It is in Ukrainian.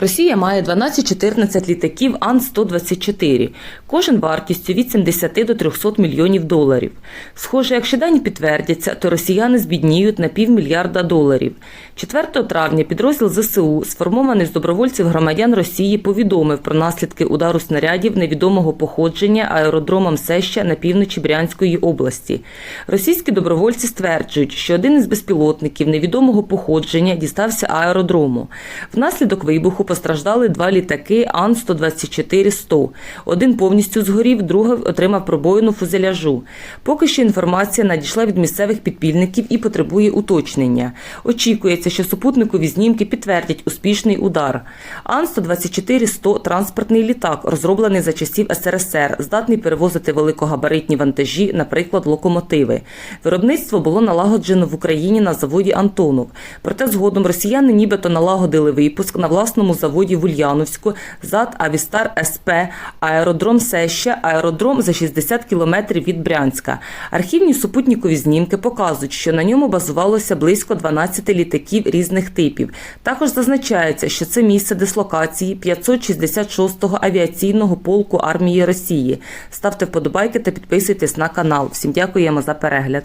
Росія має 12-14 літаків Ан-124, кожен вартістю від 70 до 300 мільйонів доларів. Схоже, якщо дані підтвердяться, то росіяни збідніють на півмільярда доларів. 4 травня підрозділ ЗСУ, сформований з добровольців громадян Росії, повідомив про наслідки удару снарядів невідомого походження аеродромом Сеща на півночі Брянської області. Російські добровольці стверджують, що один із безпілотників невідомого походження дістався аеродрому. Внаслідок вибуху постраждали два літаки Ан-124-100. Один повністю згорів, другий отримав пробоїну фузеляжу. Поки що інформація надійшла від місцевих підпільників і потребує уточнення. Очікується, що супутникові знімки підтвердять успішний удар. Ан-124-100 – транспортний літак, розроблений за часів СРСР, здатний перевозити великогабаритні вантажі, наприклад, локомотиви. Виробництво було налагоджено в Україні на заводі Антонов. Проте згодом росіяни нібито налагодили випуск на власному заводі в Ульяновську, ЗАД Авістар СП, аеродром Сеща, аеродром за 60 кілометрів від Брянська. Архівні супутникові знімки показують, що на ньому базувалося близько 12 літаків різних типів. Також зазначається, що це місце дислокації 566-го авіаційного полку армії Росії. Ставте вподобайки та підписуйтесь на канал. Всім дякуємо за перегляд.